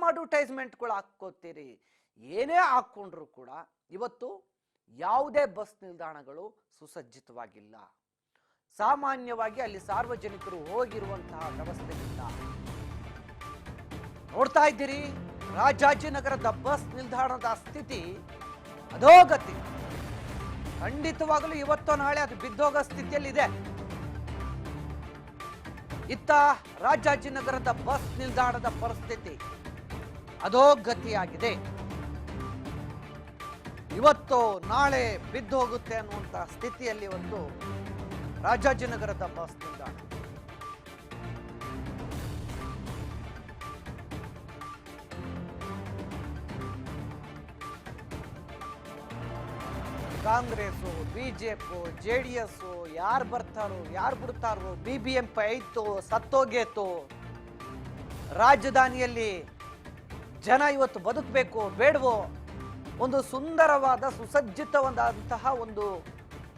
ಅಡ್ವರ್ಟೈಸ್ಮೆಂಟ್ಗಳು ಹಾಕ್ಕೋತೀರಿ. ಏನೇ ಹಾಕ್ಕೊಂಡ್ರು ಕೂಡ ಇವತ್ತು ಯಾವುದೇ ಬಸ್ ನಿಲ್ದಾಣಗಳು ಸುಸಜ್ಜಿತವಾಗಿಲ್ಲ. ಸಾಮಾನ್ಯವಾಗಿ ಅಲ್ಲಿ ಸಾರ್ವಜನಿಕರು ಹೋಗಿರುವಂತಹ ಇಲ್ಲ ನೋಡ್ತಾ ಇದ್ದೀರಿ, ರಾಜಾಜಿನಗರದ ಬಸ್ ನಿಲ್ದಾಣದ ಸ್ಥಿತಿ ಅಧೋಗತಿ. ಖಂಡಿತವಾಗಲೂ ಇವತ್ತು ನಾಳೆ ಅದು ಬಿದ್ದೋಗೋ ಸ್ಥಿತಿಯಲ್ಲಿದೆ. ಇತ್ತ ರಾಜಾಜಿನಗರದ ಬಸ್ ನಿಲ್ದಾಣದ ಪರಿಸ್ಥಿತಿ ಅಧೋಗತಿಯಾಗಿದೆ. ಇವತ್ತು ನಾಳೆ ಬಿದ್ದು ಹೋಗುತ್ತೆ ಅನ್ನುವಂತ ಸ್ಥಿತಿಯಲ್ಲಿ ಒಂದು ರಾಜಾಜಿನಗರದ ಬಸ್ ನಿಲ್ದಾಣ. Congress, BJP, J D S ಯಾರು ಬರ್ತಾರೋ, ಯಾರು ಬಿಡ್ತಾರೋ, ಬಿ ಬಿ ಎಂ ಪಿ ಐತು ಸತ್ತೋಗೇತು. ರಾಜಧಾನಿಯಲ್ಲಿ ಜನ ಇವತ್ತು ಬದುಕಬೇಕು, ಬೇಡವೋ? ಒಂದು ಸುಂದರವಾದ ಸುಸಜ್ಜಿತವಾದಂತಹ ಒಂದು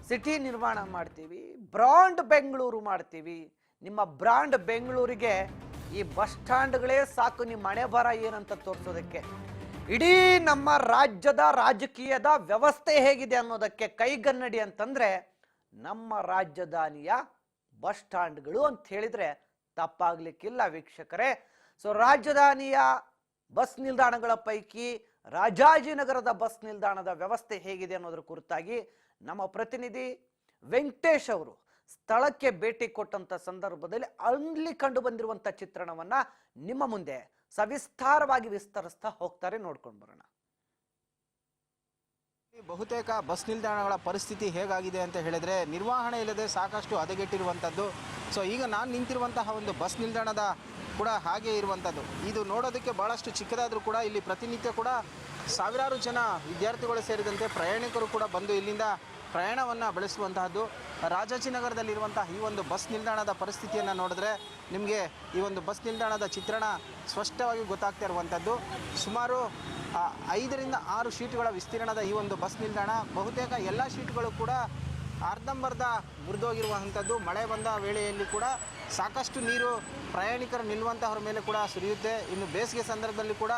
ಸಿಟಿ ನಿರ್ಮಾಣ ಮಾಡ್ತೀವಿ, ಬ್ರಾಂಡ್ ಬೆಂಗಳೂರು ಮಾಡ್ತೀವಿ. ನಿಮ್ಮ ಬ್ರಾಂಡ್ ಬೆಂಗಳೂರಿಗೆ ಈ ಬಸ್ ಸ್ಟ್ಯಾಂಡ್ಗಳೇ ಸಾಕು, ನಿಮ್ಮ ಮನೆ ಬರ ಏನಂತ ತೋರಿಸೋದಕ್ಕೆ. ಇಡೀ ನಮ್ಮ ರಾಜ್ಯದ ರಾಜಕೀಯದ ವ್ಯವಸ್ಥೆ ಹೇಗಿದೆ ಅನ್ನೋದಕ್ಕೆ ಕೈಗನ್ನಡಿ ಅಂತಂದ್ರೆ, ನಮ್ಮ ರಾಜಧಾನಿಯ ಬಸ್ ಸ್ಟ್ಯಾಂಡ್ಗಳು ಅಂತ ಹೇಳಿದ್ರೆ ತಪ್ಪಾಗಲಿಕ್ಕಿಲ್ಲ ವೀಕ್ಷಕರೇ. ಸೊ ರಾಜಧಾನಿಯ ಬಸ್ ನಿಲ್ದಾಣಗಳ ಪೈಕಿ ರಾಜಾಜಿನಗರದ ಬಸ್ ನಿಲ್ದಾಣದ ವ್ಯವಸ್ಥೆ ಹೇಗಿದೆ ಅನ್ನೋದ್ರ ಕುರಿತಾಗಿ ನಮ್ಮ ಪ್ರತಿನಿಧಿ ವೆಂಕಟೇಶ್ ಅವರು ಸ್ಥಳಕ್ಕೆ ಭೇಟಿ ಕೊಟ್ಟಂತ ಸಂದರ್ಭದಲ್ಲಿ ಅಲ್ಲಿ ಕಂಡು ಬಂದಿರುವಂತ ಚಿತ್ರಣವನ್ನ ನಿಮ್ಮ ಮುಂದೆ ಸವಿಸ್ತಾರವಾಗಿ ವಿಸ್ತರಿಸ್ತಾ ಹೋಗ್ತಾರೆ ನೋಡ್ಕೊಂಡು ಬರೋಣ. ಬಹುತೇಕ ಬಸ್ ನಿಲ್ದಾಣಗಳ ಪರಿಸ್ಥಿತಿ ಹೇಗಾಗಿದೆ ಅಂತ ಹೇಳಿದ್ರೆ ನಿರ್ವಹಣೆ ಇಲ್ಲದೆ ಸಾಕಷ್ಟು ಹದಗೆಟ್ಟಿರುವಂಥದ್ದು ಸೊ ಈಗ ನಾನು ನಿಂತಿರುವಂತಹ ಒಂದು ಬಸ್ ನಿಲ್ದಾಣದ ಕೂಡ ಹಾಗೆ ಇರುವಂಥದ್ದು. ಇದು ನೋಡೋದಕ್ಕೆ ಭಾಳಷ್ಟು ಚಿಕ್ಕದಾದರೂ ಕೂಡ ಇಲ್ಲಿ ಪ್ರತಿನಿತ್ಯ ಕೂಡ ಸಾವಿರಾರು ಜನ ವಿದ್ಯಾರ್ಥಿಗಳು ಸೇರಿದಂತೆ ಪ್ರಯಾಣಿಕರು ಕೂಡ ಬಂದು ಇಲ್ಲಿಂದ ಪ್ರಯಾಣವನ್ನು ಬೆಳೆಸುವಂತಹದ್ದು. ರಾಜಾಜಿನಗರದಲ್ಲಿರುವಂತಹ ಈ ಒಂದು ಬಸ್ ನಿಲ್ದಾಣದ ಪರಿಸ್ಥಿತಿಯನ್ನು ನೋಡಿದ್ರೆ ನಿಮಗೆ ಈ ಒಂದು ಬಸ್ ನಿಲ್ದಾಣದ ಚಿತ್ರಣ ಸ್ಪಷ್ಟವಾಗಿ ಗೊತ್ತಾಗ್ತಾ ಇರುವಂಥದ್ದು. ಸುಮಾರು ಐದರಿಂದ ಆರು ಶೀಟ್ಗಳ ವಿಸ್ತೀರ್ಣದ ಈ ಒಂದು ಬಸ್ ನಿಲ್ದಾಣ, ಬಹುತೇಕ ಎಲ್ಲ ಶೀಟ್ಗಳು ಕೂಡ ಅರ್ಧಂಬರ್ಧ ಮುರಿದೋಗಿರುವಂಥದ್ದು. ಮಳೆ ಬಂದ ವೇಳೆಯಲ್ಲಿ ಕೂಡ ಸಾಕಷ್ಟು ನೀರು ಪ್ರಯಾಣಿಕರು ನಿಲ್ಲುವಂತಹವ್ರ ಮೇಲೆ ಕೂಡ ಸುರಿಯುತ್ತೆ. ಇನ್ನು ಬೇಸಿಗೆ ಸಂದರ್ಭದಲ್ಲಿ ಕೂಡ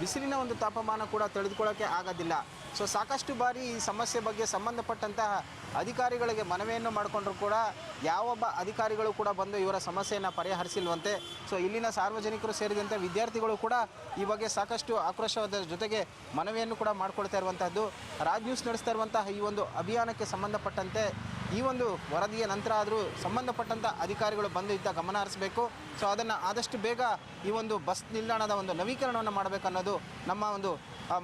ಬಿಸಿಲಿನ ಒಂದು ತಾಪಮಾನ ಕೂಡ ತಡೆದುಕೊಳ್ಳೋಕ್ಕೆ ಆಗೋದಿಲ್ಲ. ಸೊ ಸಾಕಷ್ಟು ಬಾರಿ ಈ ಸಮಸ್ಯೆ ಬಗ್ಗೆ ಸಂಬಂಧಪಟ್ಟಂತಹ ಅಧಿಕಾರಿಗಳಿಗೆ ಮನವಿಯನ್ನು ಮಾಡಿಕೊಂಡ್ರು ಕೂಡ ಯಾವೊಬ್ಬ ಅಧಿಕಾರಿಗಳು ಕೂಡ ಬಂದು ಇವರ ಸಮಸ್ಯೆಯನ್ನು ಪರಿಹರಿಸಿಲ್ವಂತೆ. ಸೊ ಇಲ್ಲಿನ ಸಾರ್ವಜನಿಕರು ಸೇರಿದಂತೆ ವಿದ್ಯಾರ್ಥಿಗಳು ಕೂಡ ಈ ಬಗ್ಗೆ ಸಾಕಷ್ಟು ಆಕ್ರೋಶವಾದ ಜೊತೆಗೆ ಮನವಿಯನ್ನು ಕೂಡ ಮಾಡಿಕೊಳ್ತಾ ಇರುವಂತಹದ್ದು. ರಾಜ್ ನ್ಯೂಸ್ ನಡೆಸ್ತಾ ಇರುವಂತಹ ಈ ಒಂದು ಅಭಿಯಾನಕ್ಕೆ ಸಂಬಂಧಪಟ್ಟಂತೆ ಈ ಒಂದು ವರದಿಯ ನಂತರ ಆದರೂ ಸಂಬಂಧಪಟ್ಟಂಥ ಅಧಿಕಾರಿಗಳು ಬಂದು ಇದ್ದ ಗಮನ ಹರಿಸಬೇಕು. ಸೊ ಅದನ್ನು ಆದಷ್ಟು ಬೇಗ ಈ ಒಂದು ಬಸ್ ನಿಲ್ದಾಣದ ಒಂದು ನವೀಕರಣವನ್ನು ಮಾಡಬೇಕನ್ನೋದು ನಮ್ಮ ಒಂದು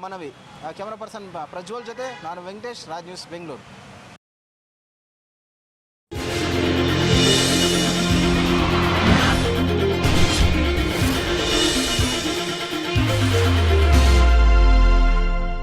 ಮನವಿ. ಕ್ಯಾಮ್ರಾ ಪರ್ಸನ್ ಪ್ರಜ್ವಲ್ ಜೊತೆ ನಾನು ವೆಂಕಟೇಶ್, ರಾಜ್ ನ್ಯೂಸ್ ಬೆಂಗಳೂರು.